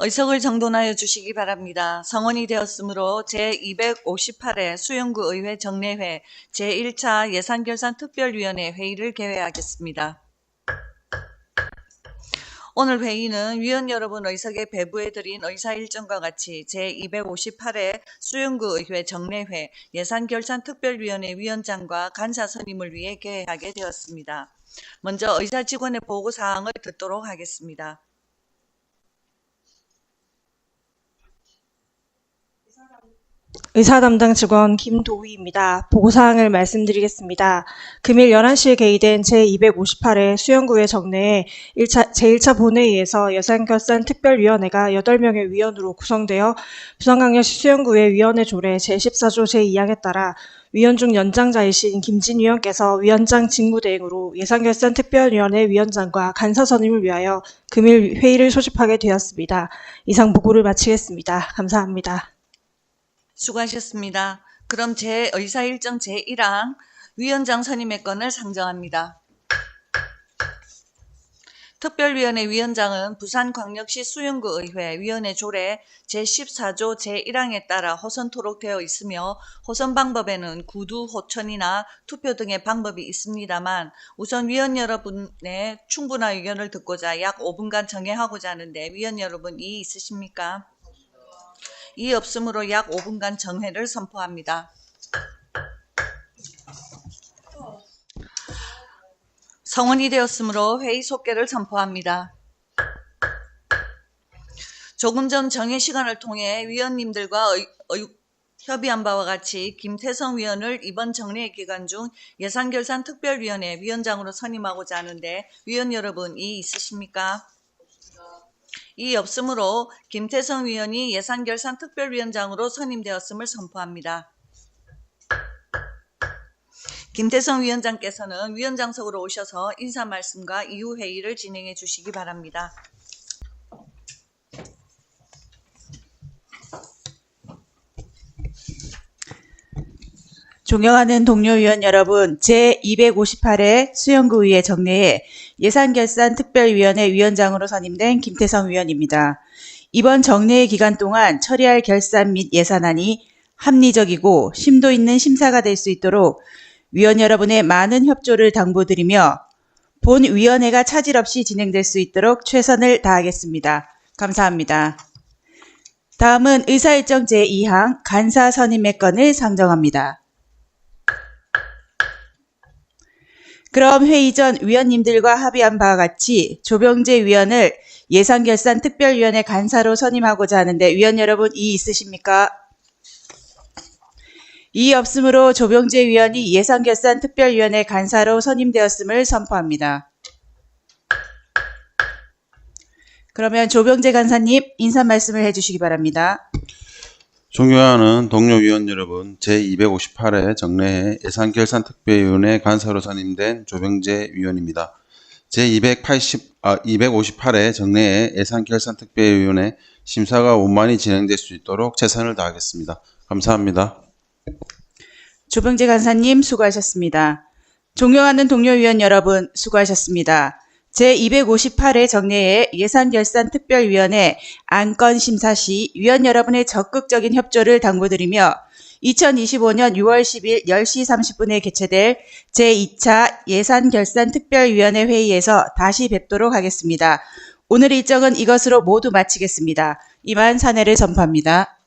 의석을 정돈하여 주시기 바랍니다. 성원이 되었으므로 제258회 수영구 의회 정례회 제1차 예산결산특별위원회 회의를 개회하겠습니다. 오늘 회의는 위원 여러분 의석에 배부해드린 의사 일정과 같이 제258회 수영구 의회 정례회 예산결산특별위원회 위원장과 간사 선임을 위해 개회하게 되었습니다. 먼저 의사 직원의 보고 사항을 듣도록 하겠습니다. 의사 담당 직원 김도희입니다. 보고사항을 말씀드리겠습니다. 금일 11시에 개의된 제258회 수영구회 정례에 1차, 제1차 본회의에서 예산결산특별위원회가 8명의 위원으로 구성되어 부산광역시 수영구회 위원회 조례 제14조 제2항에 따라 위원 중 연장자이신 김진 위원께서 위원장 직무대행으로 예산결산특별위원회 위원장과 간사 선임을 위하여 금일 회의를 소집하게 되었습니다. 이상 보고를 마치겠습니다. 감사합니다. 수고하셨습니다. 그럼 제 의사 일정 제 1항 위원장 선임의 건을 상정합니다. 특별위원회 위원장은 부산광역시 수영구 의회 위원회 조례 제14조 제1항에 따라 호선토록 되어 있으며 호선 방법에는 구두, 호천이나 투표 등의 방법이 있습니다만 우선 위원 여러분의 충분한 의견을 듣고자 약 5분간 정회하고자 하는데 위원 여러분 이의 있으십니까? 이 없으므로 약 5분간 정회를 선포합니다. 성원이 되었으므로 회의 속개를 선포합니다. 조금 전 정회 시간을 통해 위원님들과 의- 의- 협의한 바와 같이 김태성 위원을 이번 정례 기간 중 예산결산특별위원회 위원장으로 선임하고자 하는데 위원 여러분 이 있으십니까? 이 없으므로 김태성 위원이 예산결산 특별위원장으로 선임되었음을 선포합니다. 김태성 위원장께서는 위원장석으로 오셔서 인사 말씀과 이후 회의를 진행해 주시기 바랍니다. 존경하는 동료 위원 여러분, 제258회 수영구의회 정례에 예산결산특별위원회 위원장으로 선임된 김태성 위원입니다. 이번 정례 기간 동안 처리할 결산 및 예산안이 합리적이고 심도 있는 심사가 될 수 있도록 위원 여러분의 많은 협조를 당부드리며 본 위원회가 차질 없이 진행될 수 있도록 최선을 다하겠습니다. 감사합니다. 다음은 의사일정 제2항 간사 선임의 건을 상정합니다. 그럼 회의 전 위원님들과 합의한 바와 같이 조병재 위원을 예산결산특별위원회 간사로 선임하고자 하는데 위원 여러분 이의 있으십니까? 이의 없으므로 조병재 위원이 예산결산특별위원회 간사로 선임되었음을 선포합니다. 그러면 조병재 간사님 인사 말씀을 해주시기 바랍니다. 존경하는 동료 위원 여러분, 제258회 정례회 예산결산특별위원회 간사로 선임된 조병재 위원입니다. 제280, 아, 258회 정례회 예산결산특별위원회 심사가 원만히 진행될 수 있도록 최선을 다하겠습니다. 감사합니다. 조병재 간사님 수고하셨습니다. 존경하는 동료 위원 여러분 수고하셨습니다. 제258회 정례회 예산결산특별위원회 안건 심사 시 위원 여러분의 적극적인 협조를 당부드리며 2025년 6월 10일 10시 30분에 개최될 제2차 예산결산특별위원회 회의에서 다시 뵙도록 하겠습니다. 오늘 일정은 이것으로 모두 마치겠습니다. 이만 사내를 선포합니다.